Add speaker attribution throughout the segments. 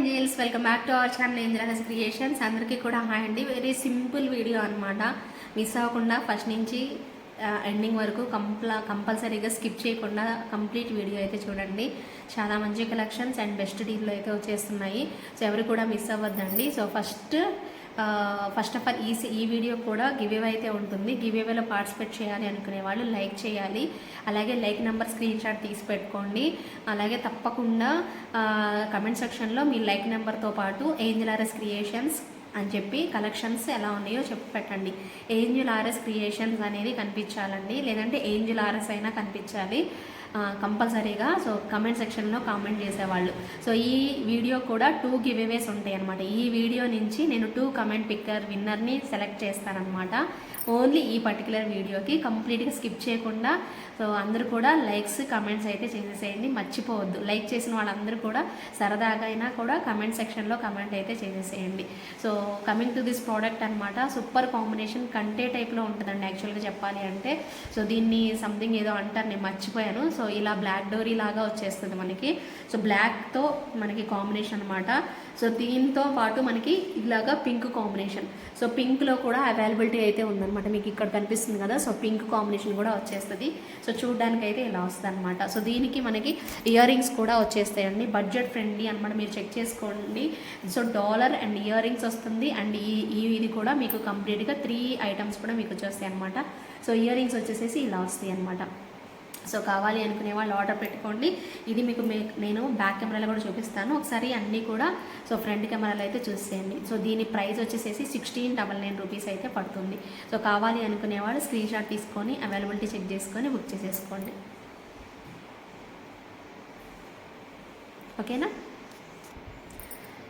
Speaker 1: Angels welcome back to our channel angels creations. అందరికీ కూడా hi అండి. వెరీ సింపుల్ వీడియో అనమాట మిస్ అవ్వకుండా ఫస్ట్ నుంచి ఎండింగ్ వరకు కంప్ల కంపల్సరీగా స్కిప్ చేయకుండా కంప్లీట్ వీడియో అయితే చూడండి. చాలా మంచి కలెక్షన్స్ అండ్ బెస్ట్ డీల్లో అయితే వచ్చేస్తున్నాయి. సో ఎవరు కూడా miss అవ్వద్దండి. So first first of all ఈ ఈ వీడియో కూడా గివ్ అయితే ఉంటుంది. గివ్ పార్టిసిపేట్ చేయాలి అనుకునే వాళ్ళు లైక్ చేయాలి. అలాగే లైక్ నెంబర్ స్క్రీన్ షాట్ తీసి పెట్టుకోండి. అలాగే తప్పకుండా కమెంట్ సెక్షన్లో మీ లైక్ నెంబర్తో పాటు ఏంజల్ ఆర్ఎస్ క్రియేషన్స్ అని చెప్పి కలెక్షన్స్ ఎలా ఉన్నాయో చెప్పి పెట్టండి. ఏంజల్ ఆర్ఎస్ క్రియేషన్స్ అనేది కనిపించాలండి. లేదంటే ఏంజల్ ఆర్ఎస్ అయినా కనిపించాలి. కంపల్సరీగా. సో కమెంట్ సెక్షన్లో కామెంట్ చేసేవాళ్ళు. సో ఈ వీడియో కూడా టూ గివేవేస్ ఉంటాయి అనమాట ఈ వీడియో నుంచి నేను టూ కమెంట్ పిక్కర్ విన్నర్ని సెలెక్ట్ చేస్తానమాట ఓన్లీ ఈ పర్టికులర్ వీడియోకి కంప్లీట్గా స్కిప్ చేయకుండా సో అందరూ కూడా లైక్స్ కమెంట్స్ అయితే చేసేసేయండి. మర్చిపోవద్దు. లైక్ చేసిన వాళ్ళందరూ కూడా సరదాగా అయినా కూడా కమెంట్ సెక్షన్లో కమెంట్ అయితే చేసేసేయండి. So coming to this product అనమాట సూపర్ కాంబినేషన్ కంటే టైప్లో ఉంటుందండి యాక్చువల్గా చెప్పాలి అంటే. సో దీన్ని సంథింగ్ ఏదో అంటారు నేను మర్చిపోయాను. సో సో ఇలా బ్లాక్ డోరీ లాగా వచ్చేస్తుంది మనకి. సో బ్లాక్తో మనకి కాంబినేషన్ అనమాట సో దీంతో పాటు మనకి ఇలాగా పింక్ కాంబినేషన్ సో పింక్లో కూడా అవైలబిలిటీ అయితే ఉందన్నమాట. మీకు ఇక్కడ కనిపిస్తుంది కదా సో పింక్ కాంబినేషన్ కూడా వచ్చేస్తుంది. సో చూడడానికి అయితే ఇలా వస్తుంది అనమాట సో దీనికి మనకి ఇయర్ రింగ్స్ కూడా వచ్చేస్తాయండి. బడ్జెట్ ఫ్రెండ్లీ అనమాట మీరు చెక్ చేసుకోండి. So dollar and earrings వస్తుంది. అండ్ ఈ ఈ ఇది కూడా మీకు కంప్లీట్గా త్రీ ఐటమ్స్ కూడా మీకు వచ్చేస్తాయి అనమాట సో ఇయర్ రింగ్స్ వచ్చేసేసి ఇలా వస్తాయి అనమాట సో కావాలి అనుకునే వాళ్ళు ఆర్డర్ పెట్టుకోండి. ఇది మీకు మే- నేను బ్యాక్ కెమెరాలో కూడా చూపిస్తాను. ఒకసారి అన్నీ కూడా సో ఫ్రంట్ కెమెరాలో అయితే చూసేయండి. సో దీని ప్రైస్ వచ్చేసేసి సిక్స్టీన్ డబల్ నైన్ రూపీస్ అయితే పడుతుంది. సో కావాలి అనుకునే వాళ్ళు స్క్రీన్ షాట్ తీసుకొని అవైలబిలిటీ చెక్ చేసుకొని బుక్ చేసేసుకోండి. ఓకేనా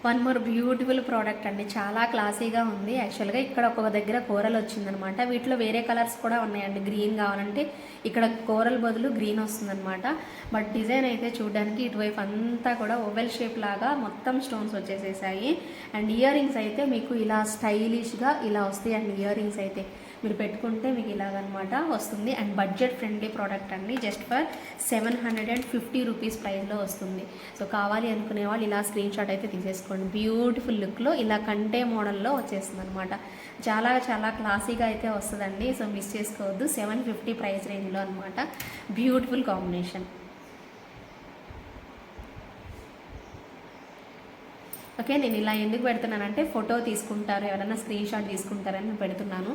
Speaker 1: వన్ మోర్ బ్యూటిఫుల్ ప్రోడక్ట్ అండి. చాలా క్లాసీగా ఉంది. యాక్చువల్గా ఇక్కడ ఒక దగ్గర కూరలు వచ్చిందనమాట. వీటిలో వేరే కలర్స్ కూడా ఉన్నాయండి. గ్రీన్ కావాలంటే ఇక్కడ కూరల బదులు గ్రీన్ వస్తుందనమాట. బట్ డిజైన్ అయితే చూడడానికి ఇటువైపు అంతా కూడా ఓవెల్ షేప్ లాగా మొత్తం స్టోన్స్ వచ్చేసేసాయి. అండ్ ఇయర్ రింగ్స్ అయితే మీకు ఇలా స్టైలిష్గా ఇలా వస్తాయి అండి ఇయర్ రింగ్స్ అయితే మీరు పెట్టుకుంటే మీకు ఇలాగనమాట వస్తుంది. అండ్ బడ్జెట్ ఫ్రెండ్లీ ప్రోడక్ట్ అండి. Just for seven hundred and fifty rupees ప్రైస్లో వస్తుంది. సో కావాలి అనుకునే వాళ్ళు ఇలా స్క్రీన్ షాట్ అయితే తీసేసుకోండి. బ్యూటిఫుల్ లుక్లో ఇలా కంటే మోడల్లో వచ్చేస్తుంది అనమాట చాలా చాలా క్లాసీగా అయితే వస్తుందండి. సో మిస్ చేసుకోవద్దు. సెవెన్ ఫిఫ్టీ ప్రైస్ రేంజ్లో అనమాట. Beautiful combination. ఓకే నేను ఇలా ఎందుకు పెడుతున్నానంటే ఫోటో తీసుకుంటారు ఎవరైనా స్క్రీన్ షాట్ తీసుకుంటారని నేను పెడుతున్నాను.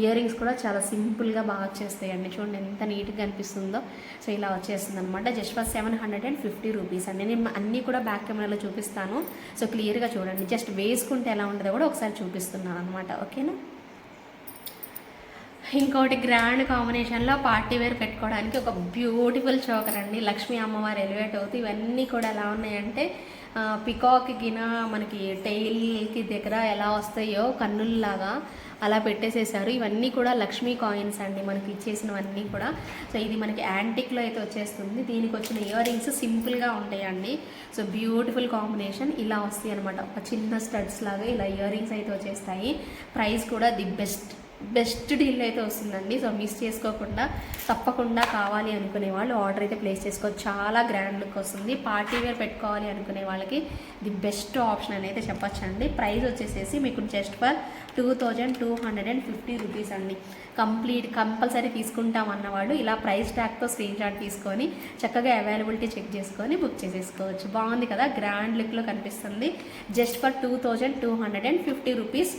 Speaker 1: ఇయర్ రింగ్స్ కూడా చాలా సింపుల్గా బాగా వచ్చేస్తాయండి. చూడండి ఎంత నీట్గా అనిపిస్తుందో. సో ఇలా వచ్చేస్తుంది అనమాట just for seven hundred and fifty rupees అండి. నేను అన్నీ కూడా బ్యాక్ కెమెరాలో చూపిస్తాను. సో క్లియర్గా చూడండి. జస్ట్ వేసుకుంటే ఎలా ఉంటుందో కూడా ఒకసారి చూపిస్తున్నాను అనమాట ఓకేనా? ఇంకోటి గ్రాండ్ కాంబినేషన్లో పార్టీ వేర్ పెట్టుకోవడానికి ఒక బ్యూటిఫుల్ చోకర్ అండి. లక్ష్మీ అమ్మవారు ఎలివేట్ అవుతూ ఇవన్నీ కూడా ఎలా ఉన్నాయంటే పికాక్ గిన మనకి టైల్కి దగ్గర ఎలా వస్తాయో కన్నుల్లాగా అలా పెట్టేసేసారు. ఇవన్నీ కూడా లక్ష్మీ కాయిన్స్ అండి మనకి ఇచ్చేసినవన్నీ కూడా. సో ఇది మనకి యాంటిక్లో అయితే వచ్చేస్తుంది. దీనికి వచ్చిన ఇయర్ రింగ్స్ సింపుల్గా ఉంటాయండి. సో బ్యూటిఫుల్ కాంబినేషన్ ఇలా వస్తాయి అనమాట ఒక చిన్న స్టడ్స్ లాగా ఇలా ఇయర్ రింగ్స్ అయితే వచ్చేస్తాయి. ప్రైస్ కూడా ది బెస్ట్ బెస్ట్ డీల్ అయితే వస్తుందండి. సో మిస్ చేసుకోకుండా తప్పకుండా కావాలి అనుకునే వాళ్ళు ఆర్డర్ అయితే ప్లేస్ చేసుకోవచ్చు. చాలా గ్రాండ్ లుక్ వస్తుంది. పార్టీ వేర్ పెట్టుకోవాలి అనుకునే వాళ్ళకి ది బెస్ట్ ఆప్షన్ అని అయితే చెప్పచ్చండి. ప్రైస్ వచ్చేసేసి మీకు just for two thousand two hundred and fifty rupees అండి. కంప్లీట్ కంపల్సరీ తీసుకుంటాం అన్నవాడు. ఇలా ప్రైస్ ట్యాగ్తో స్క్రీన్ షాట్ తీసుకొని చక్కగా అవైలబిలిటీ చెక్ చేసుకొని బుక్ చేసేసుకోవచ్చు. బాగుంది కదా? గ్రాండ్ లుక్లో కనిపిస్తుంది. Just for two thousand two hundred and fifty rupees.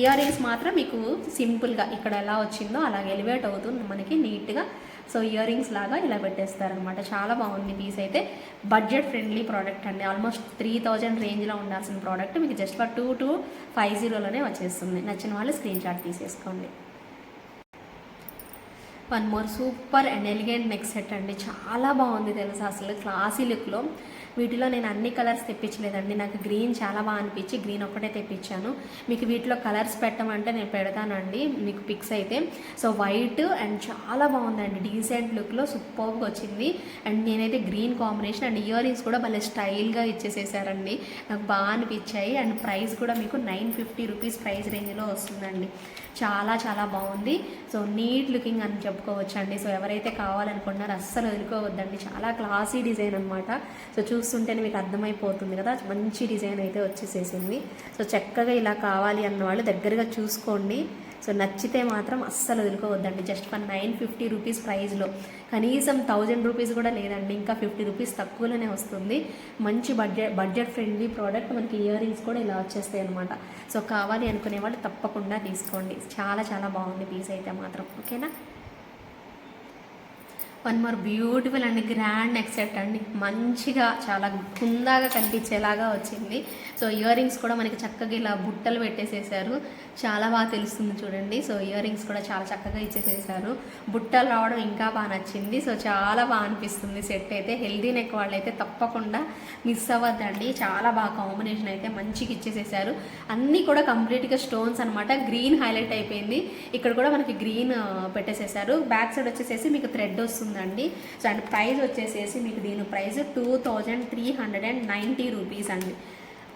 Speaker 1: Earrings మాత్రం మీకు సింపుల్గా ఇక్కడ ఎలా వచ్చిందో అలాగే ఎలివేట్ అవుతుంది మనకి నీట్గా. సో ఇయర్ రింగ్స్ లాగా ఇలా పెట్టేస్తారనమాట చాలా బాగుంది పీస్ అయితే. బడ్జెట్ ఫ్రెండ్లీ ప్రోడక్ట్ అండి. ఆల్మోస్ట్ త్రీ థౌజండ్ రేంజ్లో ఉండాల్సిన ప్రోడక్ట్. మీకు just for two to five జీరోలోనే వచ్చేస్తుంది. నచ్చిన వాళ్ళు స్క్రీన్ షాట్ తీసేసుకోండి. One more super and elegant neck set అండి. చాలా బాగుంది తెలుసా అసలు క్లాసీ లుక్లో. వీటిలో నేను అన్ని కలర్స్ తెప్పించలేదండి. నాకు గ్రీన్ చాలా బాగా అనిపించి గ్రీన్ ఒక్కటే తెప్పించాను. మీకు వీటిలో కలర్స్ పెట్టమంటే నేను పెడతానండి. మీకు పిక్స్ అయితే. సో వైట్ అండ్ చాలా బాగుందండి. డీసెంట్ లుక్లో సూపర్గా వచ్చింది. అండ్ నేనైతే green combination and earrings కూడా భలే స్టైల్గా ఇచ్చేసేసారండి. నాకు బాగా అనిపించాయి. అండ్ ప్రైస్ కూడా మీకు నైన్ ఫిఫ్టీ రూపీస్ ప్రైస్ రేంజ్లో వస్తుందండి. చాలా చాలా బాగుంది. సో నీట్ లుకింగ్ అని చెప్పుకోవచ్చండి. సో ఎవరైతే కావాలనుకుంటున్నారో అస్సలు వదులుకోవద్దండి. చాలా క్లాసీ డిజైన్ అనమాట సో చూసి చూస్తుంటేనే మీకు అర్థమైపోతుంది కదా. మంచి డిజైన్ అయితే వచ్చేసేసింది. సో చక్కగా ఇలా కావాలి అన్న వాళ్ళు దగ్గరగా చూసుకోండి. సో నచ్చితే మాత్రం అస్సలు వదులుకోవద్దండి. Just for nine fifty rupees ప్రైస్లో కనీసం థౌజండ్ రూపీస్ కూడా లేదండి. ఇంకా ఫిఫ్టీ రూపీస్ తక్కువలోనే వస్తుంది. మంచి బడ్జెట్ బడ్జెట్ ఫ్రెండ్లీ ప్రోడక్ట్ మనకి ఇయర్ రింగ్స్ కూడా ఇలా వచ్చేస్తాయి అనమాట సో కావాలి అనుకునే వాళ్ళు తప్పకుండా తీసుకోండి. చాలా చాలా బాగుంది పీస్ అయితే మాత్రం. ఓకేనా? One more beautiful and grand neck set అండి. మంచిగా చాలా కుందాగా కనిపించేలాగా వచ్చింది. సో ఇయర్ రింగ్స్ కూడా మనకి చక్కగా ఇలా బుట్టలు పెట్టేసేసారు. చాలా బాగా తెలుస్తుంది చూడండి. సో ఇయర్ రింగ్స్ కూడా చాలా చక్కగా ఇచ్చేసేసారు. బుట్టలు రావడం ఇంకా బాగా నచ్చింది. సో చాలా బాగా అనిపిస్తుంది సెట్ అయితే. హెల్దీ నెక్ అయితే తప్పకుండా మిస్ అవ్వద్దండి. చాలా బాగా కాంబినేషన్ అయితే మంచిగా ఇచ్చేసేసారు. అన్నీ కూడా కంప్లీట్గా స్టోన్స్ అనమాట గ్రీన్ హైలైట్ అయిపోయింది. ఇక్కడ కూడా మనకి గ్రీన్ పెట్టేసేసారు. బ్యాక్ సైడ్ వచ్చేసేసి మీకు థ్రెడ్ వస్తుందండి. సో అండ్ ప్రైస్ వచ్చేసేసి మీకు దీని price two thousand three hundred and ninety rupees అండి.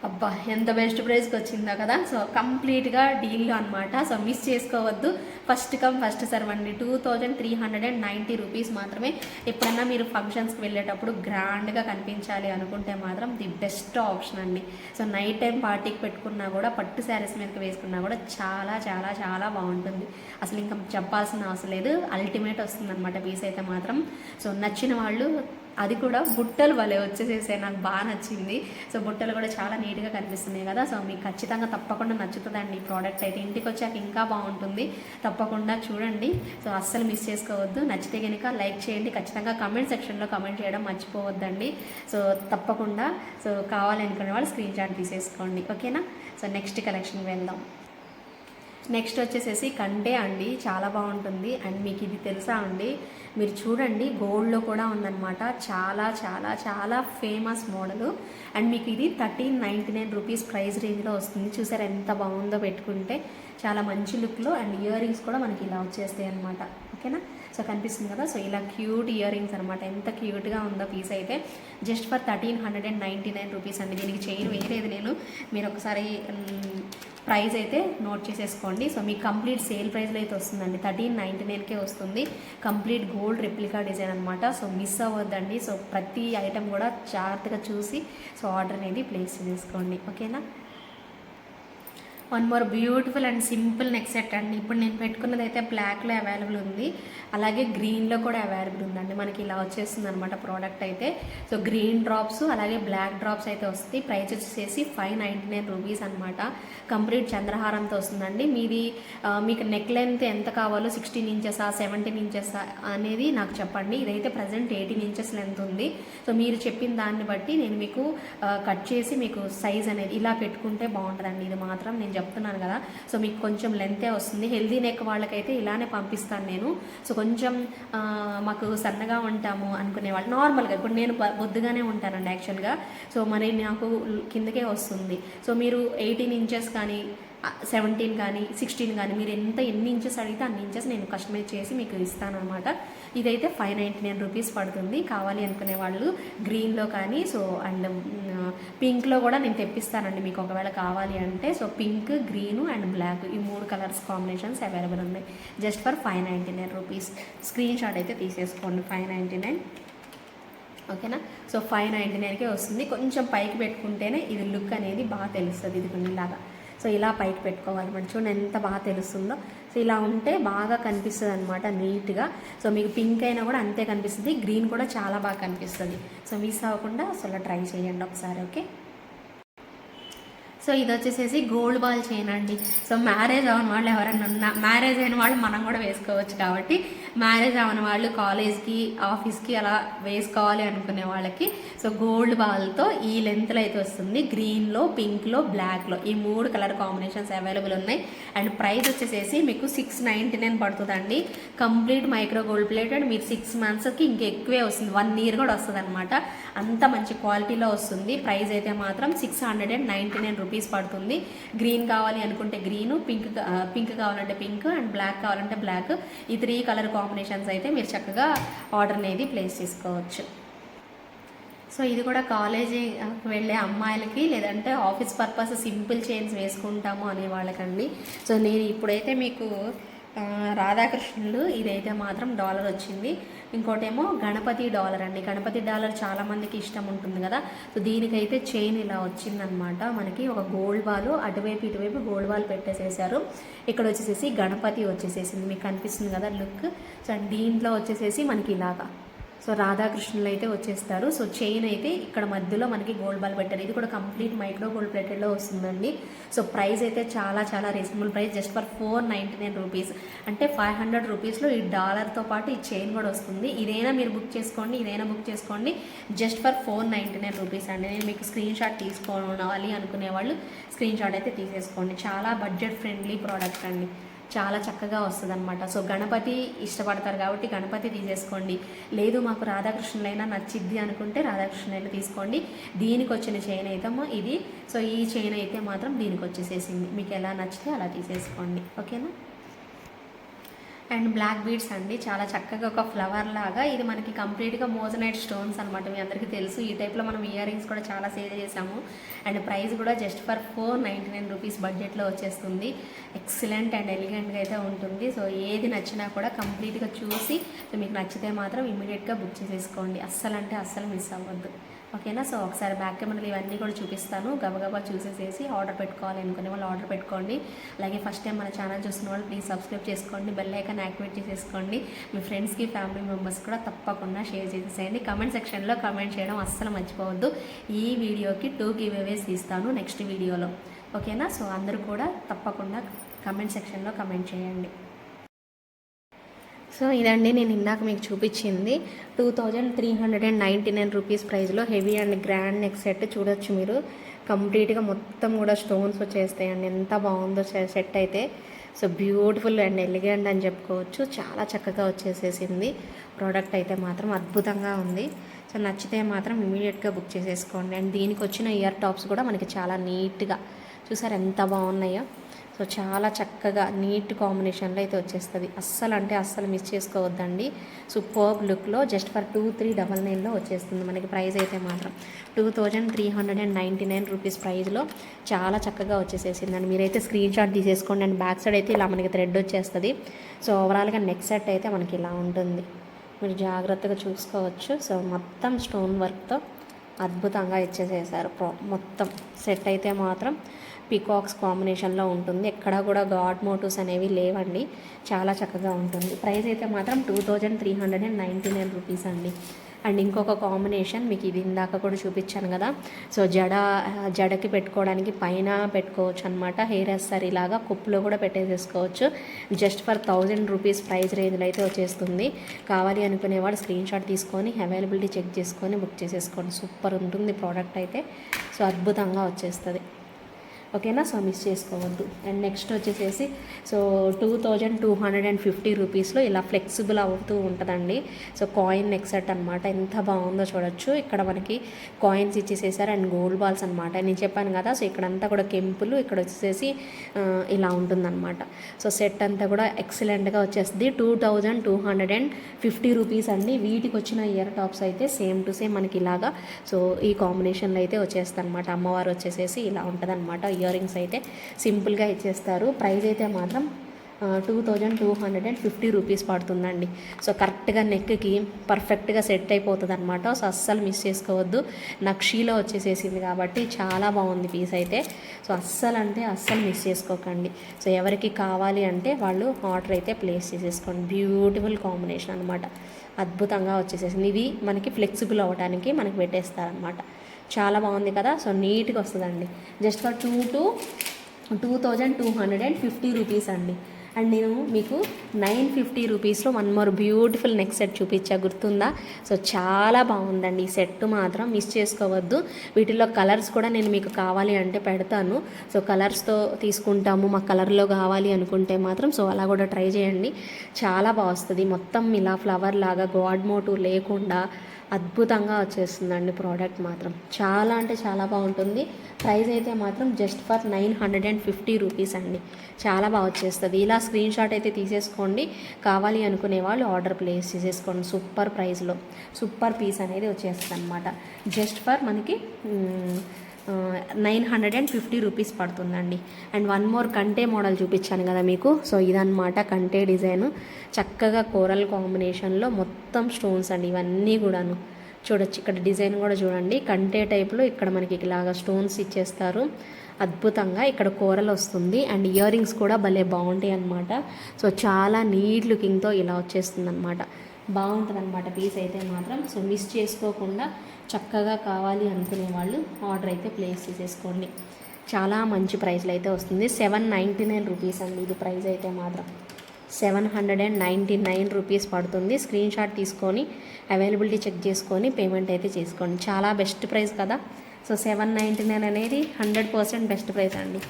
Speaker 1: అబ్బా ఎంత బెస్ట్ ప్రైస్కి వచ్చిందో కదా. సో కంప్లీట్గా డీల్ అనమాట సో మిస్ చేసుకోవద్దు. ఫస్ట్ కమ్ ఫస్ట్ సర్వ్ అండి. Two thousand three hundred and ninety rupees మాత్రమే ఎప్పుడన్నా మీరు ఫంక్షన్స్కి వెళ్ళేటప్పుడు గ్రాండ్గా కనిపించాలి అనుకుంటే మాత్రం ది బెస్ట్ ఆప్షన్ అండి. సో నైట్ టైం పార్టీకి పెట్టుకున్నా కూడా పట్టు శారీస్ మీదకి వేసుకున్నా కూడా చాలా చాలా చాలా బాగుంటుంది. అసలు ఇంకా చెప్పాల్సిన అవసరం లేదు. అల్టిమేట్ వస్తుందన్నమాట పీస్ అయితే మాత్రం. సో నచ్చిన వాళ్ళు అది కూడా బుట్టలు భలే వచ్చేసేసాయి. నాకు బాగా నచ్చింది. సో బుట్టలు కూడా చాలా నీట్గా కనిపిస్తున్నాయి కదా. సో మీకు ఖచ్చితంగా తప్పకుండా నచ్చుతుందండి ఈ ప్రోడక్ట్ అయితే. ఇంటికి వచ్చాక ఇంకా బాగుంటుంది. తప్పకుండా చూడండి. సో అస్సలు మిస్ చేసుకోవద్దు. నచ్చితే కనుక లైక్ చేయండి. ఖచ్చితంగా కమెంట్ సెక్షన్లో కమెంట్ చేయడం మర్చిపోవద్దండి. సో తప్పకుండా. సో కావాలనుకునే వాళ్ళు స్క్రీన్ షాట్ తీసేసుకోండి. ఓకేనా? సో నెక్స్ట్ కలెక్షన్ వెళ్దాం. నెక్స్ట్ వచ్చేసేసి కంటే అండి చాలా బాగుంటుంది. అండ్ మీకు ఇది తెలుసా అండి మీరు చూడండి గోల్డ్లో కూడా ఉందన్నమాట. చాలా చాలా చాలా ఫేమస్ మోడల్. అండ్ మీకు ఇది thirteen ninety nine rupees price రేంజ్లో వస్తుంది. చూసారు ఎంత బాగుందో పెట్టుకుంటే. చాలా మంచి లుక్లో అండ్ ఇయర్ రింగ్స్ కూడా మనకి ఇలా వచ్చేస్తాయి అనమాట ఓకేనా? సో కనిపిస్తుంది కదా. సో ఇలా క్యూట్ ఇయర్ రింగ్స్ అనమాట ఎంత క్యూట్గా ఉందో పీస్ అయితే. Just for thirteen hundred and ninety nine rupees అండి. దీనికి చైన్ వేయలేదు నేను. మీరు ఒకసారి ప్రైస్ అయితే నోట్ చేసేసుకోండి. సో మీకు కంప్లీట్ సేల్ ప్రైస్లో అయితే వస్తుందండి. థర్టీన్ నైంటీ నైన్కే వస్తుంది. కంప్లీట్ గోల్డ్ రిప్లికా డిజైన్ అనమాట సో మిస్ అవ్వద్దండి. సో ప్రతి ఐటెం కూడా జాగ్రత్తగా చూసి సో ఆర్డర్ అనేది ప్లేస్ చేసుకోండి. ఓకేనా? One more beautiful and simple neck set అండి. ఇప్పుడు నేను పెట్టుకున్నది అయితే బ్లాక్లో అవైలబుల్ ఉంది. అలాగే గ్రీన్లో కూడా అవైలబుల్ ఉందండి. మనకి ఇలా వచ్చేస్తుంది అనమాట ప్రోడక్ట్ అయితే. సో గ్రీన్ డ్రాప్స్ అలాగే బ్లాక్ డ్రాప్స్ అయితే వస్తాయి. ప్రైస్ వచ్చేసి ఫైవ్ నైంటీ నైన్ రూపీస్ అనమాట కంప్లీట్ చంద్రహారంతో వస్తుందండి. మీది మీకు నెక్ లెంత్ ఎంత కావాలో సిక్స్టీన్ ఇంచెసా సెవెంటీన్ ఇంచెసా అనేది నాకు చెప్పండి. ఇదైతే ప్రజెంట్ ఎయిటీన్ ఇంచెస్ లెంత్ ఉంది. సో మీరు చెప్పిన దాన్ని బట్టి నేను మీకు కట్ చేసి మీకు సైజ్ అనేది ఇలా పెట్టుకుంటే బాగుంటుందండి. ఇది మాత్రం నేను చెప్తున్నాను కదా. సో మీకు కొంచెం లెంతే వస్తుంది. హెల్దీ నెక్ వాళ్ళకైతే ఇలానే పంపిస్తాను నేను. సో కొంచెం మాకు సన్నగా ఉంటాము అనుకునే వాళ్ళు నార్మల్గా ఇప్పుడు నేను బొద్దుగానే ఉంటానండి యాక్చువల్గా సో మరి నాకు కిందకే వస్తుంది. సో మీరు ఎయిటీన్ ఇంచెస్ కానీ సెవెంటీన్ కానీ సిక్స్టీన్ కానీ మీరు ఎంత ఎన్ని ఇంచెస్ అడిగితే అన్ని ఇంచెస్ నేను కస్టమైజ్ చేసి మీకు ఇస్తానన్నమాట. ఇదైతే ఫైవ్ నైంటీ నైన్ రూపీస్ పడుతుంది. కావాలి అనుకునే వాళ్ళు గ్రీన్లో కానీ సో అండ్ పింక్లో కూడా నేను తెప్పిస్తానండి మీకు. ఒకవేళ కావాలి అంటే so pink green and black ఈ మూడు కలర్స్ కాంబినేషన్స్ అవైలబుల్ ఉన్నాయి. Just for five ninety nine rupees. Screen shot అయితే తీసేసుకోండి. Five ninety nine. ఓకేనా? సో ఫైవ్ నైంటీ నైన్కే వస్తుంది. కొంచెం పైకి పెట్టుకుంటేనే ఇది లుక్ అనేది బాగా తెలుస్తుంది. ఇది కొన్నిలాగా. సో ఇలా పైకి పెట్టుకోవాలి. మరి చూడండి ఎంత బాగా తెలుస్తుందో. సో ఇలా ఉంటే బాగా కనిపిస్తుంది అనమాట నీట్గా. సో మీకు పింక్ అయినా కూడా అంతే కనిపిస్తుంది గ్రీన్ కూడా చాలా బాగా కనిపిస్తుంది. సో మిస్ అవ్వకుండా అసలు ట్రై చేయండి ఒకసారి ఓకే? సో ఇది వచ్చేసేసి గోల్డ్ బాల్ చైన్ అండి. సో మ్యారేజ్ అవని వాళ్ళు ఎవరైనా ఉన్నా మ్యారేజ్ అయిన వాళ్ళు మనం కూడా వేసుకోవచ్చు కాబట్టి మ్యారేజ్ అవని వాళ్ళు కాలేజ్కి ఆఫీస్కి అలా వేసుకోవాలి అనుకునే వాళ్ళకి. సో గోల్డ్ బాల్తో ఈ లెంత్లో అయితే వస్తుంది. గ్రీన్లో పింక్లో బ్లాక్లో ఈ మూడు కలర్ కాంబినేషన్స్ అవైలబుల్ ఉన్నాయి. అండ్ ప్రైస్ వచ్చేసేసి మీకు సిక్స్ నైంటీ నైన్ పడుతుందండి. కంప్లీట్ మైక్రో గోల్డ్ ప్లేటెడ్ మీరు సిక్స్ మంత్స్కి ఇంకెక్కువే వస్తుంది. వన్ ఇయర్ కూడా వస్తుంది అనమాట అంత మంచి క్వాలిటీలో వస్తుంది. ప్రైస్ అయితే మాత్రం six hundred and ninety nine rupees పడుతుంది. గ్రీన్ కావాలి అనుకుంటే గ్రీను పింక్ పింక్ కావాలంటే పింక్ అండ్ బ్లాక్ కావాలంటే బ్లాక్. ఈ త్రీ కలర్ కాంబినేషన్స్ అయితే మీరు చక్కగా ఆర్డర్ అనేది ప్లేస్ చేసుకోవచ్చు. సో ఇది కూడా కాలేజీ వెళ్ళే అమ్మాయిలకి లేదంటే ఆఫీస్ పర్పస్ సింపుల్ చైన్స్ వేసుకుంటాము అనే వాళ్ళకండి. సో నేను ఇప్పుడైతే మీకు రాధాకృష్ణుడు రాధాకృష్ణులు ఇదైతే మాత్రం డాలర్ వచ్చింది. ఇంకోటేమో గణపతి డాలర్ అండి. గణపతి డాలర్ చాలామందికి ఇష్టం ఉంటుంది కదా. సో దీనికైతే చైన్ ఇలా వచ్చిందనమాట మనకి ఒక గోల్డ్ బాల్ అటువైపు ఇటువైపు గోల్డ్ బాల్ పెట్టేసేసారు. ఇక్కడ వచ్చేసేసి గణపతి వచ్చేసేసింది. మీకు కనిపిస్తుంది కదా లుక్. సో దీంట్లో వచ్చేసేసి మనకి ఇలాగా. సో రాధాకృష్ణులు అయితే వచ్చేస్తారు. సో చైన్ అయితే ఇక్కడ మధ్యలో మనకి గోల్డ్ బాల్ పెట్టారు. ఇది కూడా కంప్లీట్ మైక్రో గోల్డ్ ప్లేటెడ్లో వస్తుందండి. సో ప్రైస్ అయితే చాలా చాలా reasonable price. Just for four ninety nine rupees. అంటే ఫైవ్ హండ్రెడ్ రూపీస్లో ఈ డాలర్తో పాటు ఈ చైన్ కూడా వస్తుంది. ఇదైనా మీరు బుక్ చేసుకోండి ఇదైనా బుక్ చేసుకోండి. Just for four ninety nine rupees అండి. నేను మీకు స్క్రీన్ షాట్ తీసుకోవాలి అనుకునే వాళ్ళు స్క్రీన్ షాట్ అయితే తీసేసుకోండి. చాలా బడ్జెట్ ఫ్రెండ్లీ ప్రోడక్ట్ అండి. చాలా చక్కగా వస్తుంది అనమాట సో గణపతి ఇష్టపడతారు కాబట్టి గణపతి తీసేసుకోండి. లేదు మాకు రాధాకృష్ణులైనా నచ్చిద్ది అనుకుంటే రాధాకృష్ణులైనా తీసుకోండి. దీనికి వచ్చిన చైన్ అయితేమో ఇది. సో ఈ చైన్ అయితే మాత్రం దీనికి వచ్చేసేసింది మీకు ఎలా నచ్చితే అలా తీసేసుకోండి. ఓకేనా? అండ్ బ్లాక్ బీడ్స్ అండి. చాలా చక్కగా ఒక ఫ్లవర్ లాగా ఇది మనకి కంప్లీట్గా మోజనైట్ స్టోన్స్ అనమాట మీ అందరికీ తెలుసు. ఈ టైప్లో మనం ఇయర్ రింగ్స్ కూడా చాలా సేల్ చేసాము అండ్ ప్రైస్ కూడా just for four ninety nine rupees బడ్జెట్లో వచ్చేస్తుంది. ఎక్సలెంట్ అండ్ ఎలిగెంట్గా అయితే ఉంటుంది. సో ఏది నచ్చినా కూడా కంప్లీట్గా చూసి మీకు నచ్చితే మాత్రం ఇమీడియట్గా బుక్ చేసేసుకోండి. అస్సలు అంటే అస్సలు మిస్ అవ్వద్దు. ఓకేనా? సో ఒకసారి బ్యాక్ కెమెరాలు ఇవన్నీ కూడా చూపిస్తాను. గబగబా చూసేసేసి ఆర్డర్ పెట్టుకోవాలి అనుకునే వాళ్ళు ఆర్డర్ పెట్టుకోండి. అలాగే ఫస్ట్ టైం మన ఛానల్ చూస్తున్న వాళ్ళు ప్లీజ్ సబ్స్క్రైబ్ చేసుకోండి. బెల్ ఐకాన్ యాక్టివేట్ చేసేసుకోండి. మీ ఫ్రెండ్స్కి ఫ్యామిలీ మెంబర్స్ కూడా తప్పకుండా షేర్ చేసేసేయండి. కమెంట్ సెక్షన్లో కమెంట్ చేయడం అస్సలు మర్చిపోవద్దు. ఈ వీడియోకి టూ గివ్ అవేస్ ఇస్తాను నెక్స్ట్ వీడియోలో. ఓకేనా? సో అందరూ కూడా తప్పకుండా కమెంట్ సెక్షన్లో కమెంట్ చేయండి. సో ఇదండి నేను ఇందాక మీకు చూపించింది. Two thousand three hundred and ninety nine rupees ప్రైస్లో heavy and grand neck set చూడొచ్చు మీరు. కంప్లీట్గా మొత్తం కూడా స్టోన్స్ వచ్చేస్తాయండి. ఎంత బాగుందో సెట్ అయితే. సో బ్యూటిఫుల్ అండ్ ఎలిగెంట్ అని చెప్పుకోవచ్చు. చాలా చక్కగా వచ్చేసేసింది. ప్రోడక్ట్ అయితే మాత్రం అద్భుతంగా ఉంది. సో నచ్చితే మాత్రం ఇమీడియట్గా బుక్ చేసేసుకోండి. అండ్ దీనికి వచ్చిన ఇయర్ టాప్స్ కూడా మనకి చాలా నీట్గా చూసారు ఎంత బాగున్నాయో. సో చాలా చక్కగా నీట్ కాంబినేషన్లో అయితే వచ్చేస్తుంది. అస్సలు అంటే అస్సలు మిస్ చేసుకోవద్దండి. సూపర్బ్ లుక్లో just for two three double నైన్లో వచ్చేస్తుంది. మనకి ప్రైస్ అయితే మాత్రం two thousand three hundred and ninety nine rupees ప్రైస్లో చాలా చక్కగా వచ్చేసేసిందండి మీరైతే స్క్రీన్ షాట్ తీసేసుకోండి. అండ్ బ్యాక్ సైడ్ అయితే ఇలా మనకి థ్రెడ్ వచ్చేస్తుంది. సో ఓవరాల్గా నెక్ సెట్ అయితే మనకి ఇలా ఉంటుంది. మీరు జాగ్రత్తగా చూసుకోవచ్చు. సో మొత్తం స్టోన్ వర్క్తో అద్భుతంగా ఇచ్చేసేసారు. ప్రో మొత్తం సెట్ అయితే మాత్రం పీకాక్స్ కాంబినేషన్లో ఉంటుంది. ఎక్కడ కూడా గాడ్ మోటివ్స్ అనేవి లేవండి. చాలా చక్కగా ఉంటుంది. ప్రైస్ అయితే మాత్రం two thousand three hundred and ninety nine rupees అండి. అండ్ ఇంకొక కాంబినేషన్ మీకు ఇది ఇందాక కూడా చూపించాను కదా. సో జడ జడకి పెట్టుకోవడానికి పైన పెట్టుకోవచ్చు అనమాట హెయిర్ ఎస్సర్ ఇలాగా కుప్పులో కూడా పెట్టేసేసుకోవచ్చు. Just for thousand rupees price రేంజ్లో అయితే వచ్చేస్తుంది. కావాలి అనుకునేవాడు స్క్రీన్ షాట్ తీసుకొని అవైలబిలిటీ చెక్ చేసుకొని బుక్ చేసేసుకోండి. సూపర్ ఉంటుంది ప్రోడక్ట్ అయితే. సో అద్భుతంగా వచ్చేస్తుంది. ఓకేనా? సో మిస్ చేసుకోవద్దు. అండ్ నెక్స్ట్ వచ్చేసేసి so two thousand two hundred and fifty రూపీస్లో ఇలా ఫ్లెక్సిబుల్ అవుతూ ఉంటుందండి. సో కాయిన్ నెక్సెట్ అనమాట ఎంత బాగుందో చూడొచ్చు. ఇక్కడ మనకి కాయిన్స్ ఇచ్చేసేసారు అండ్ గోల్డ్ బాల్స్ అనమాట నేను చెప్పాను కదా సో ఇక్కడంతా కూడా కెంపులు. ఇక్కడ వచ్చేసేసి ఇలా ఉంటుందన్నమాట. సో సెట్ అంతా కూడా ఎక్సలెంట్గా వచ్చేస్తుంది. Two thousand two hundred and fifty rupees అండి. వీటికి వచ్చిన ఇయర్ టాప్స్ అయితే సేమ్ టు సేమ్ మనకి ఇలాగా. సో ఈ కాంబినేషన్లో అయితే వచ్చేస్తుంది అనమాట అమ్మవారు వచ్చేసేసి ఇలా ఉంటుంది అనమాట ఇయర్ రింగ్స్ అయితే సింపుల్గా ఇచ్చేస్తారు. ప్రైస్ అయితే మాత్రం two thousand two hundred and fifty rupees పడుతుందండి. సో కరెక్ట్గా నెక్కి పర్ఫెక్ట్గా సెట్ అయిపోతుంది అనమాట సో అస్సలు మిస్ చేసుకోవద్దు. నక్షీలో వచ్చేసేసింది కాబట్టి చాలా బాగుంది పీస్ అయితే. సో అస్సలు అంటే అస్సలు మిస్ చేసుకోకండి. సో ఎవరికి కావాలి అంటే వాళ్ళు ఆర్డర్ అయితే ప్లేస్ చేసేసుకోండి. బ్యూటిఫుల్ కాంబినేషన్ అనమాట అద్భుతంగా వచ్చేసేసింది. ఇది మనకి ఫ్లెక్సిబుల్ అవ్వడానికి మనకి పెట్టేస్తారనమాట చాలా బాగుంది కదా? సో నీట్గా వస్తుందండి. Just for two to two thousand two hundred and fifty rupees అండి. అండ్ నేను మీకు నైన్ ఫిఫ్టీ రూపీస్లో one more beautiful neck set చూపించా. గుర్తుందా? సో చాలా బాగుందండి. ఈ సెట్ మాత్రం మిస్ చేసుకోవద్దు. వీటిలో కలర్స్ కూడా నేను మీకు కావాలి అంటే పెడతాను. సో కలర్స్తో తీసుకుంటాము. మా కలర్లో కావాలి అనుకుంటే మాత్రం సో అలా కూడా ట్రై చేయండి. చాలా బాగా వస్తుంది. మొత్తం ఇలా ఫ్లవర్ లాగా గాడ్ మోటు లేకుండా అద్భుతంగా వచ్చేస్తుందండి ప్రోడక్ట్ మాత్రం. చాలా అంటే చాలా బాగుంటుంది. ప్రైస్ అయితే మాత్రం just for nine hundred and fifty rupees అండి. చాలా బాగా వచ్చేస్తుంది. ఇలా స్క్రీన్ షాట్ అయితే తీసేసుకోండి. కావాలి అనుకునే వాళ్ళు ఆర్డర్ ప్లేస్ చేసేసుకోండి. సూపర్ ప్రైస్లో సూపర్ పీస్ అనేది వచ్చేస్తుంది అనమాట జస్ట్ ఫర్ మనకి nine hundred and fifty rupees పడుతుందండి. అండ్ వన్ మోర్ కంటే మోడల్ చూపించాను కదా మీకు. సో ఇదన్నమాట కంటే డిజైన్. చక్కగా కోరల్ కాంబినేషన్లో మొత్తం స్టోన్స్ అండి. ఇవన్నీ కూడాను. చూడొచ్చు ఇక్కడ డిజైన్ కూడా చూడండి. కంటే టైప్లో ఇక్కడ మనకి ఇలాగా స్టోన్స్ ఇచ్చేస్తారు. అద్భుతంగా ఇక్కడ కూరలు వస్తుంది. అండ్ ఇయర్ రింగ్స్ కూడా భలే బాగుంటాయి అనమాట సో చాలా నీట్ లుకింగ్తో ఇలా వచ్చేస్తుంది అనమాట బాగుంటుంది అనమాట పీస్ అయితే మాత్రం. సో మిస్ చేసుకోకుండా చక్కగా కావాలి అనుకునే వాళ్ళు ఆర్డర్ అయితే ప్లేస్ చేసేసుకోండి. చాలా మంచి ప్రైస్లో అయితే వస్తుంది. సెవెన్ నైంటీ నైన్ రూపీస్ అండి ఇది ప్రైస్ అయితే మాత్రం. Seven hundred and ninety nine rupees పడుతుంది. స్క్రీన్ షాట్ తీసుకొని అవైలబిలిటీ చెక్ చేసుకొని పేమెంట్ అయితే చేసుకోండి. చాలా బెస్ట్ ప్రైస్ కదా. సో సెవెన్ నైంటీ నైన్ అనేది హండ్రెడ్ పర్సెంట్ బెస్ట్ ప్రైస్ అండి.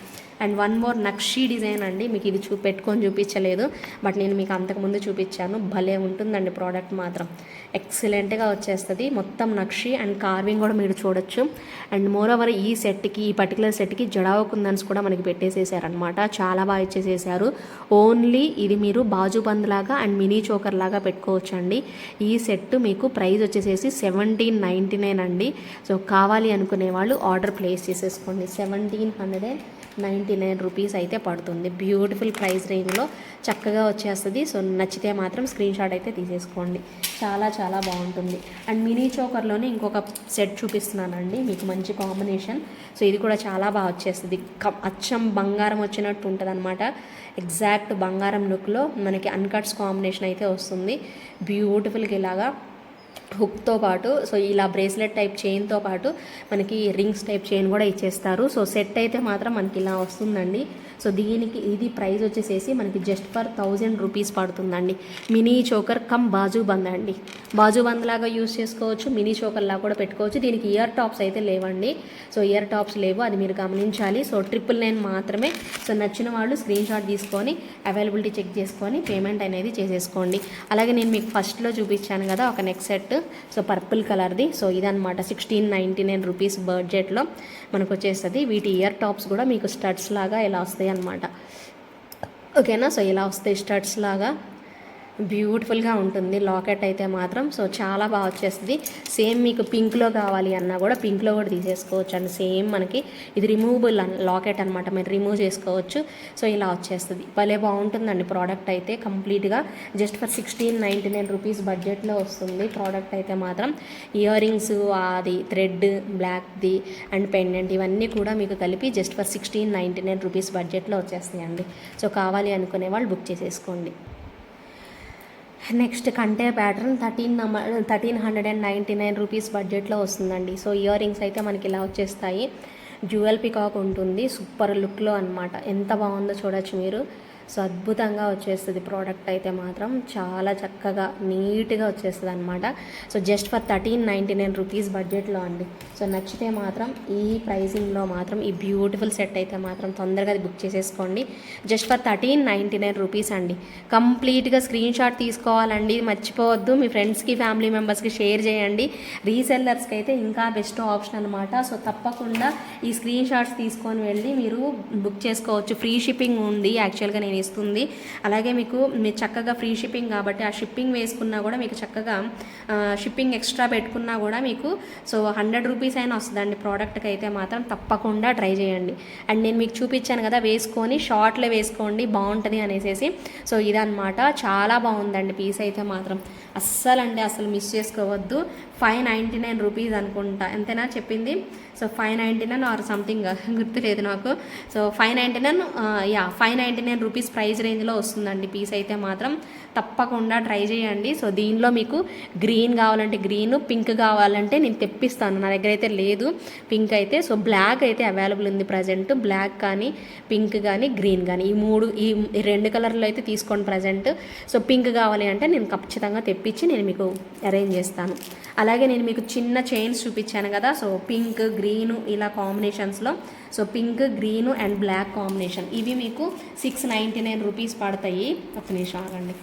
Speaker 1: అండ్ వన్ మోర్ నక్షీ డిజైన్ అండి. మీకు ఇది చూ పెట్టుకొని చూపించలేదు. బట్ నేను మీకు అంతకుముందు చూపించాను. భలే ఉంటుందండి ప్రోడక్ట్ మాత్రం. ఎక్సలెంట్గా వచ్చేస్తుంది. మొత్తం నక్షి అండ్ కార్వింగ్ కూడా మీరు చూడొచ్చు. అండ్ మోర్ ఓవర్ ఈ సెట్కి ఈ పర్టికులర్ సెట్కి జడావో కుందన్స్ కూడా మనకి పెట్టేసేసారనమాట చాలా బాగా ఇచ్చేసేసారు. ఓన్లీ ఇది మీరు బాజుబంద్ లాగా అండ్ మినీ చోకర్ లాగా పెట్టుకోవచ్చు అండి ఈ సెట్ మీకు ప్రైస్ వచ్చేసేసి సెవెంటీన్ నైంటీ నైన్ అండి. సో కావాలి అనుకునే వాళ్ళు ఆర్డర్ ప్లేస్ చేసేసుకోండి. Seventeen hundred and ninety nine rupees అయితే పడుతుంది. బ్యూటిఫుల్ ప్రైస్ రేంజ్లో చక్కగా వచ్చేస్తుంది. సో నచ్చితే మాత్రం స్క్రీన్ షాట్ అయితే తీసేసుకోండి. చాలా చాలా బాగుంటుంది. అండ్ మినీ చోకర్లోనే ఇంకొక సెట్ చూపిస్తున్నానండి. మీకు మంచి కాంబినేషన్. సో ఇది కూడా చాలా బాగా వచ్చేస్తుంది. క- అచ్చం బంగారం వచ్చినట్టు ఉంటుంది అనమాట ఎగ్జాక్ట్ బంగారం లుక్లో మనకి అన్కట్స్ కాంబినేషన్ అయితే వస్తుంది. బ్యూటిఫుల్గా ఇలాగా హుక్తో పాటు సో ఇలా బ్రేస్లెట్ టైప్ చైన్తో పాటు మనకి రింగ్స్ టైప్ చైన్ కూడా ఇచ్చేస్తారు. సో సెట్ అయితే మాత్రం మనకి ఇలా వస్తుందండి. సో దీనికి ఇది ప్రైస్ వచ్చేసేసి మనకి జస్ట్ ఫర్ థౌజండ్ రూపీస్ పడుతుందండి. మినీ చోకర్ కమ్ బాజు బంద్ అండి. బాజు బంద్ లాగా యూస్ చేసుకోవచ్చు మినీ చోకర్ లాగా కూడా పెట్టుకోవచ్చు. దీనికి ఇయర్ టాప్స్ అయితే లేవండి. సో ఇయర్ టాప్స్ లేవు అది మీరు గమనించాలి. సో ట్రిపుల్ నైన్ మాత్రమే. సో నచ్చిన వాళ్ళు స్క్రీన్ షాట్ తీసుకొని అవైలబిలిటీ చెక్ చేసుకొని పేమెంట్ అనేది చేసేసుకోండి. అలాగే నేను మీకు ఫస్ట్లో చూపించాను కదా ఒక నెక్ సెట్ సో పర్పుల్ కలర్ది సో ఇదనమాట సిక్స్టీన్ నైంటీ నైన్ రూపీస్ బడ్జెట్లో మనకు వచ్చేస్తుంది. వీటి ఇయర్ టాప్స్ కూడా మీకు స్టడ్స్ లాగా ఇలా వస్తాయి అనమాట ఓకేనా? సో ఇలా వస్తాయి స్టడ్స్ లాగా బ్యూటిఫుల్గా ఉంటుంది. లాకెట్ అయితే మాత్రం సో చాలా బాగా వచ్చేస్తుంది. సేమ్ మీకు పింక్లో కావాలి అన్నా కూడా పింక్లో కూడా తీసేసుకోవచ్చు అండి సేమ్ మనకి ఇది రిమూవబుల్ లాకెట్ అనమాట మీరు రిమూవ్ చేసుకోవచ్చు. సో ఇలా వచ్చేస్తుంది. భలే బాగుంటుందండి ప్రోడక్ట్ అయితే కంప్లీట్గా. Just for sixteen ninety nine rupees బడ్జెట్లో వస్తుంది. ప్రోడక్ట్ అయితే మాత్రం ఇయర్ రింగ్స్ అది థ్రెడ్ బ్లాక్ది అండ్ పెండెంట్ ఇవన్నీ కూడా మీకు కలిపి just for sixteen ninety nine rupees బడ్జెట్లో వచ్చేస్తాయండి సో కావాలి అనుకునే వాళ్ళు బుక్ చేసేసుకోండి. నెక్స్ట్ కంటే pattern thirteen number thirteen hundred and ninety nine rupees బడ్జెట్లో వస్తుందండి. సో ఇయర్ రింగ్స్ అయితే మనకి ఇలా వచ్చేస్తాయి. జ్యువెల్ పికాక్ ఉంటుంది. సూపర్ లుక్లో అనమాట ఎంత బాగుందో చూడొచ్చు మీరు. సో అద్భుతంగా వచ్చేస్తుంది ప్రోడక్ట్ అయితే మాత్రం. చాలా చక్కగా నీట్గా వచ్చేస్తుంది అనమాట so just for thirteen ninety nine rupees బడ్జెట్లో అండి. సో నచ్చితే మాత్రం ఈ ప్రైసింగ్లో మాత్రం ఈ బ్యూటిఫుల్ సెట్ అయితే మాత్రం తొందరగా అది బుక్ చేసేసుకోండి. Just for thirteen ninety nine rupees అండి కంప్లీట్గా స్క్రీన్ షాట్ తీసుకోవాలండి. మర్చిపోవద్దు. మీ ఫ్రెండ్స్కి ఫ్యామిలీ మెంబర్స్కి షేర్ చేయండి. రీసెల్లర్స్కి అయితే ఇంకా బెస్ట్ ఆప్షన్ అనమాట సో తప్పకుండా ఈ స్క్రీన్ షాట్స్ తీసుకొని వెళ్ళి మీరు బుక్ చేసుకోవచ్చు. ఫ్రీ షిప్పింగ్ ఉంది. యాక్చువల్గా నేను ఇస్తుంది అలాగే మీకు మీరు చక్కగా ఫ్రీ షిప్పింగ్ కాబట్టి ఆ షిప్పింగ్ వేసుకున్నా కూడా మీకు చక్కగా షిప్పింగ్ ఎక్స్ట్రా పెట్టుకున్నా కూడా మీకు సో హండ్రెడ్ రూపీస్ అయినా వస్తుందండి. ప్రోడక్ట్కి అయితే మాత్రం తప్పకుండా ట్రై చేయండి. అండ్ నేను మీకు చూపించాను కదా వేసుకొని షార్ట్లో వేసుకోండి బాగుంటుంది అనేసి సో ఇదన్నమాట. చాలా బాగుందండి పీస్ అయితే మాత్రం. అస్సలు అండి అసలు మిస్ చేసుకోవద్దు. ఫైవ్ నైంటీ నైన్ రూపీస్ అనుకుంటా. ఎంతైనా చెప్పింది. So five ninety nine or something గుర్తులేదు నాకు. So five ninety nine yeah five ninety nine rupees price రేంజ్లో వస్తుందండి. పీస్ అయితే మాత్రం. తప్పకుండా ట్రై చేయండి. సో దీనిలో మీకు గ్రీన్ కావాలంటే గ్రీన్ పింక్ కావాలంటే నేను తెప్పిస్తాను. నా దగ్గర అయితే లేదు పింక్ అయితే. సో బ్లాక్ అయితే అవైలబుల్ ఉంది ప్రజెంట్. బ్లాక్ కానీ పింక్ కానీ గ్రీన్ కానీ. ఈ మూడు ఈ రెండు కలర్లో అయితే తీసుకోండి ప్రజెంట్. సో పింక్ కావాలి అంటే నేను ఖచ్చితంగా తెప్పించి నేను మీకు అరేంజ్ చేస్తాను. అలాగే నేను మీకు చిన్న చైన్స్ చూపించాను కదా. సో పింక్ గ్రీన్ ఇలా కాంబినేషన్స్లో so pink green and black combination. ఇవి మీకు సిక్స్ నైంటీ నైన్ రూపీస్ పడతాయి. ఒక నిమిషం ఆగండి.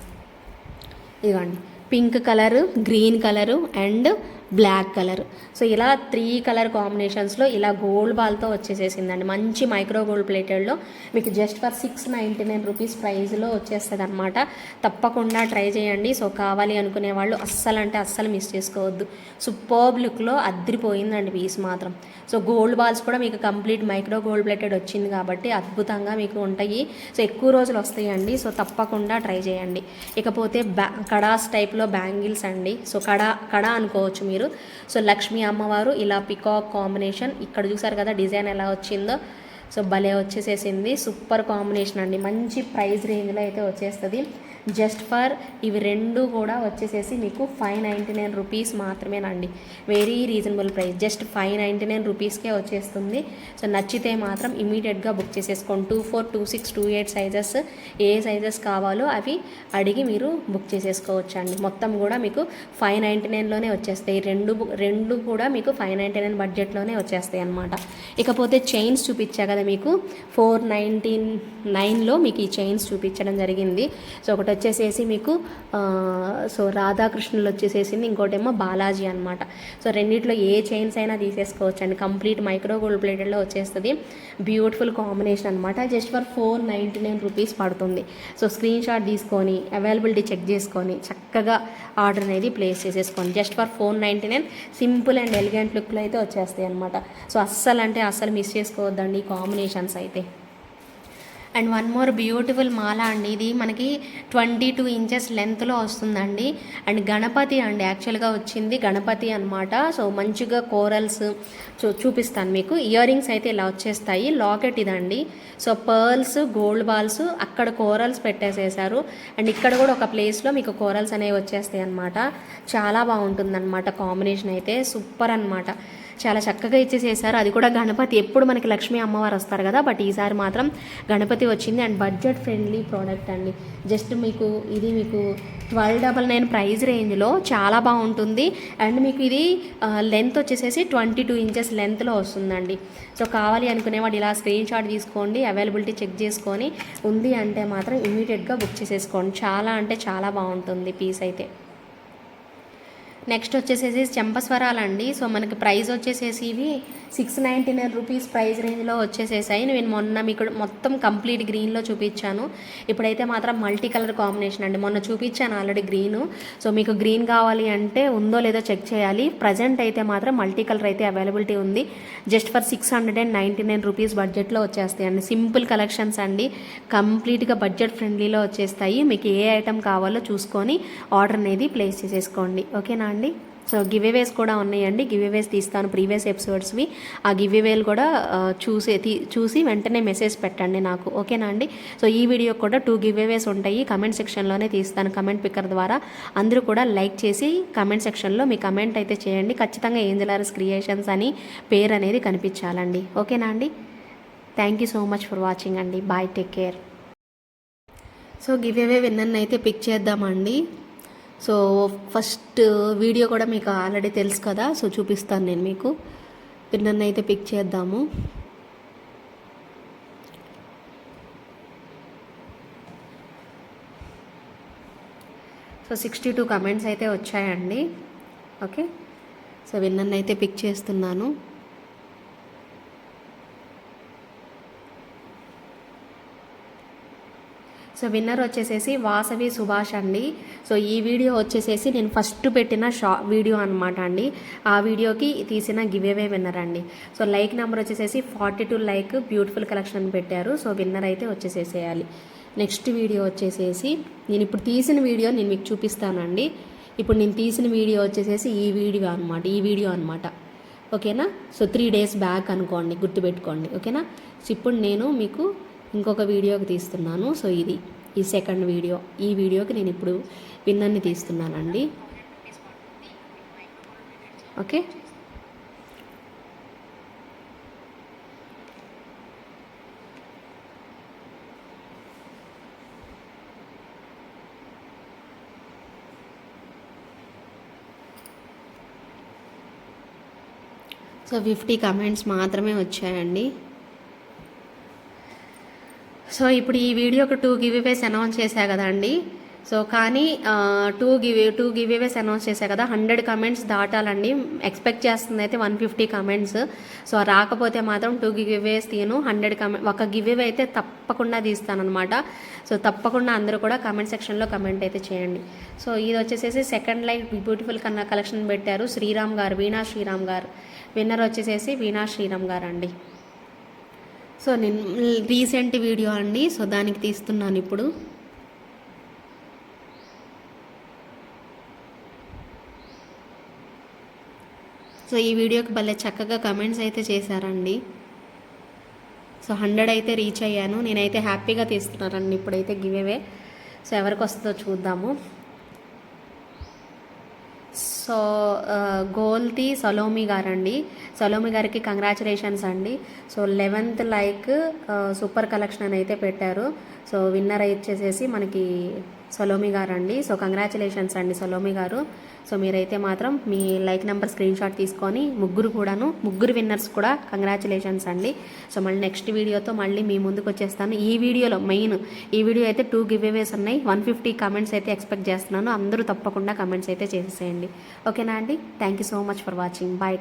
Speaker 1: ఇదిగోండి. Pink colour green colour and black colour. So ఇలా త్రీ కలర్ కాంబినేషన్స్లో ఇలా గోల్డ్ బాల్తో వచ్చేసేసిందండి. మంచి మైక్రో గోల్డ్ ప్లేటెడ్లో మీకు just for six ninety nine rupees ప్రైస్లో వచ్చేస్తుంది అనమాట తప్పకుండా ట్రై చేయండి. సో కావాలి అనుకునే వాళ్ళు అస్సలు అంటే అస్సలు మిస్ చేసుకోవద్దు. సూపర్బ్ లుక్లో అద్దరిపోయిందండి పీస్ మాత్రం. సో గోల్డ్ బాల్స్ కూడా మీకు కంప్లీట్ మైక్రో గోల్డ్ ప్లేటెడ్ వచ్చింది కాబట్టి అద్భుతంగా మీకు ఉంటాయి. సో ఎక్కువ రోజులు వస్తాయండి. సో తప్పకుండా ట్రై చేయండి. ఇకపోతే బ్యా కడాస్ టైప్లో బ్యాంగిల్స్ అండి. సో కడా కడా అనుకోవచ్చు మీరు. సో లక్ష్మీ అమ్మవారు ఇలా పికాక్ కాంబినేషన్ ఇక్కడ చూసారు కదా డిజైన్ ఎలా వచ్చిందో. సో భలే వచ్చేసేసింది. సూపర్ కాంబినేషన్ అండి. మంచి ప్రైస్ రేంజ్లో అయితే వచ్చేస్తుంది. జస్ట్ ఫర్ ఇవి రెండు కూడా వచ్చేసేసి మీకు ఫైవ్ నైంటీ నైన్ రూపీస్ మాత్రమేనండి. Very reasonable price just five ninety nine రూపీస్కే వచ్చేస్తుంది. సో నచ్చితే మాత్రం ఇమీడియట్గా బుక్ చేసేసుకోండి. Two four two six two eight sizes ఏ సైజెస్ కావాలో అవి అడిగి మీరు బుక్ చేసేసుకోవచ్చండి. మొత్తం కూడా మీకు ఫైవ్ నైంటీ నైన్లోనే వచ్చేస్తాయి. రెండు రెండు కూడా మీకు ఫైవ్ నైంటీ నైన్ బడ్జెట్లోనే వచ్చేస్తాయి అనమాట ఇకపోతే చైన్స్ చూపించా కదా మీకు. ఫోర్ నైంటీ నైన్లో మీకు ఈ చైన్స్ చూపించడం జరిగింది. సో ఒకటి వచ్చేసేసి మీకు సో రాధాకృష్ణులు వచ్చేసేసింది ఇంకోటేమో బాలాజీ అనమాట సో రెండిట్లో ఏ చైన్స్ అయినా తీసేసుకోవచ్చు అండి. కంప్లీట్ మైక్రో గోల్డ్ ప్లేటెడ్లో వచ్చేస్తుంది. బ్యూటిఫుల్ కాంబినేషన్ అనమాట just for four ninety nine rupees పడుతుంది. సో స్క్రీన్ షాట్ తీసుకొని అవైలబిలిటీ చెక్ చేసుకొని చక్కగా ఆర్డర్ అనేది ప్లేస్ చేసేసుకోండి. Just for four ninety nine simple and elegant లుక్లో అయితే వచ్చేస్తాయి అనమాట సో అస్సలు అంటే అస్సలు మిస్ చేసుకోవద్దండి ఈ కాంబినేషన్స్ అయితే. అండ్ వన్ మోర్ బ్యూటిఫుల్ మాల అండి. ఇది మనకి ట్వంటీ టూ ఇంచెస్ లెంత్లో వస్తుందండి. అండ్ గణపతి అండి. యాక్చువల్గా వచ్చింది గణపతి అనమాట సో మంచిగా కోరల్స్ చూ చూపిస్తాను మీకు. ఇయర్ రింగ్స్ అయితే ఇలా వచ్చేస్తాయి. లాకెట్ ఇదండి. సో పర్ల్స్ గోల్డ్ బాల్స్ అక్కడ కోరల్స్ పెట్టేసేసారు అండ్ ఇక్కడ కూడా ఒక ప్లేస్లో మీకు కోరల్స్ అనేవి వచ్చేస్తాయి అనమాట చాలా బాగుంటుందన్నమాట కాంబినేషన్ అయితే. సూపర్ అనమాట చాలా చక్కగా ఇచ్చేసేసారు. అది కూడా గణపతి. ఎప్పుడు మనకి లక్ష్మీ అమ్మవారు వస్తారు కదా బట్ ఈసారి మాత్రం గణపతి వచ్చింది. అండ్ బడ్జెట్ ఫ్రెండ్లీ ప్రోడక్ట్ అండి. జస్ట్ మీకు ఇది మీకు ట్వెల్వ్ డబల్ నైన్ ప్రైస్ రేంజ్లో చాలా బాగుంటుంది. అండ్ మీకు ఇది లెంత్ వచ్చేసేసి ట్వంటీ టూ ఇంచెస్ లెంత్లో వస్తుందండి. సో కావాలి అనుకునేవాడు ఇలా స్క్రీన్ షాట్ తీసుకోండి అవైలబిలిటీ చెక్ చేసుకొని ఉంది అంటే మాత్రం ఇమీడియట్గా బుక్ చేసేసుకోండి. చాలా అంటే చాలా బాగుంటుంది పీస్ అయితే. నెక్స్ట్ వచ్చేసేసి చెంపస్వరాలండి. సో మనకి ప్రైస్ వచ్చేసేసి ఇవి six ninety nine rupees price రేంజ్లో వచ్చేసేసాయి. నేను మొన్న మీకు మొత్తం కంప్లీట్ గ్రీన్లో చూపించాను. ఇప్పుడైతే మాత్రం మల్టీ కలర్ కాంబినేషన్ అండి. మొన్న చూపించాను ఆల్రెడీ గ్రీను. సో మీకు గ్రీన్ కావాలి అంటే ఉందో లేదో చెక్ చేయాలి. ప్రజెంట్ అయితే మాత్రం మల్టీ కలర్ అయితే అవైలబిలిటీ ఉంది. Just for six hundred and ninety nine rupees బడ్జెట్లో వచ్చేస్తాయి అండి. సింపుల్ కలెక్షన్స్ అండి. కంప్లీట్గా బడ్జెట్ ఫ్రెండ్లీలో వచ్చేస్తాయి. మీకు ఏ ఐటెం కావాలో చూసుకొని ఆర్డర్ అనేది ప్లేస్ చేసేసుకోండి. ఓకేనా అండి సో గివ్వేవేస్ కూడా ఉన్నాయండి. గివ్ తీస్తాను ప్రీవియస్ ఎపిసోడ్స్వి ఆ గివ్ కూడా చూసే తీ చూసి వెంటనే మెసేజ్ పెట్టండి నాకు. ఓకేనా అండి? సో ఈ వీడియో కూడా టూ గివ్వేవేస్ ఉంటాయి. కమెంట్ సెక్షన్లోనే తీస్తాను కమెంట్ పిక్కర్ ద్వారా. అందరూ కూడా లైక్ చేసి కమెంట్ సెక్షన్లో మీ కమెంట్ అయితే చేయండి. ఖచ్చితంగా ఏంజలారస్ క్రియేషన్స్ అని పేరు అనేది కనిపించాలండి. ఓకేనా అండి? Thank you so much for watching అండి. Bye take care so give away విన్నర్ని అయితే పిక్ చేద్దామండి. సో ఫస్ట్ వీడియో కూడా మీకు ఆల్రెడీ తెలుసు కదా సో చూపిస్తాను నేను మీకు. విన్నర్ని అయితే పిక్ చేద్దాము. సో సిక్స్టీ టూ కమెంట్స్ అయితే వచ్చాయండి. ఓకే? సో విన్నర్ని అయితే పిక్ చేస్తున్నాను. సో విన్నర్ వచ్చేసేసి వాసవి సుభాష్ అండి. సో ఈ వీడియో వచ్చేసేసి నేను ఫస్ట్ పెట్టిన షా వీడియో అనమాట అండి. ఆ వీడియోకి తీసిన గివ్ అవే విన్నర్ అండి. సో లైక్ నెంబర్ వచ్చేసేసి forty two like beautiful collection అని పెట్టారు. సో విన్నర్ అయితే వచ్చేసేసేయాలి. నెక్స్ట్ వీడియో వచ్చేసేసి నేను ఇప్పుడు తీసిన వీడియో నేను మీకు చూపిస్తానండి. ఇప్పుడు నేను తీసిన వీడియో వచ్చేసేసి ఈ వీడియో అనమాట ఈ వీడియో అనమాట ఓకేనా? సో త్రీ డేస్ బ్యాక్ అనుకోండి గుర్తుపెట్టుకోండి. ఓకేనా? సో ఇప్పుడు నేను మీకు ఇంకొక వీడియోకి తీస్తున్నాను. సో ఇది ఈ సెకండ్ వీడియో. ఈ వీడియోకి నేను ఇప్పుడు విన్నర్ని తీస్తున్నానండి. ఓకే? సో ఫిఫ్టీ కమెంట్స్ మాత్రమే వచ్చాయండి. సో ఇప్పుడు ఈ వీడియోకి టూ గివ్వేస్ అనౌన్స్ చేశా కదండి సో కానీ two give two giveaways announce చేశా కదా. Hundred comments దాటాలండి. ఎక్స్పెక్ట్ చేస్తుంది అయితే వన్ ఫిఫ్టీ కమెంట్స్ సో రాకపోతే మాత్రం టూ గివ్వేస్ తీను హండ్రెడ్ కమెంట్ ఒక గివ్వే అయితే తప్పకుండా తీస్తానమాట సో తప్పకుండా అందరూ కూడా కమెంట్ సెక్షన్లో కమెంట్ అయితే చేయండి. సో ఇది వచ్చేసేసి సెకండ్ లైఫ్ బ్యూటిఫుల్ కన్నా కలెక్షన్ పెట్టారు శ్రీరామ్ గారు వీణా శ్రీరామ్ గారు. విన్నర్ వచ్చేసేసి వీణా శ్రీరామ్ గారు అండి సో నేను రీసెంట్ వీడియో అండి సో దానికి తీస్తున్నాను ఇప్పుడు. సో ఈ వీడియోకి భలే చక్కగా కమెంట్స్ అయితే చేశారండి. సో హండ్రెడ్ అయితే రీచ్ అయ్యాను. నేనైతే హ్యాపీగా తీస్తున్నానండి ఇప్పుడైతే గివ్ అవే. సో ఎవరికి వస్తుందో చూద్దాము. సో గోల్తి సలోమి గారండి. సలోమి గారికి కంగ్రాచులేషన్స్ అండి. So eleventh like super collection అని అయితే పెట్టారు. సో విన్నర్ వచ్చేసేసి మనకి సలోమి గారు అండి సో కంగ్రాచులేషన్స్ అండి సలోమి గారు. సో మీరైతే మాత్రం మీ లైక్ నెంబర్ స్క్రీన్ షాట్ తీసుకొని ముగ్గురు కూడాను ముగ్గురు విన్నర్స్ కూడా కంగ్రాచులేషన్స్ అండి. సో మళ్ళీ నెక్స్ట్ వీడియోతో మళ్ళీ మీ ముందుకు వచ్చేస్తాను. ఈ వీడియోలో మెయిన్ ఈ వీడియో అయితే టూ గివ్వేవేస్ ఉన్నాయి. వన్ ఫిఫ్టీ కమెంట్స్ అయితే ఎక్స్పెక్ట్ చేస్తున్నాను. అందరూ తప్పకుండా కమెంట్స్ అయితే చేసేసేయండి ఓకేనా అండి? Thank you so much for watching bye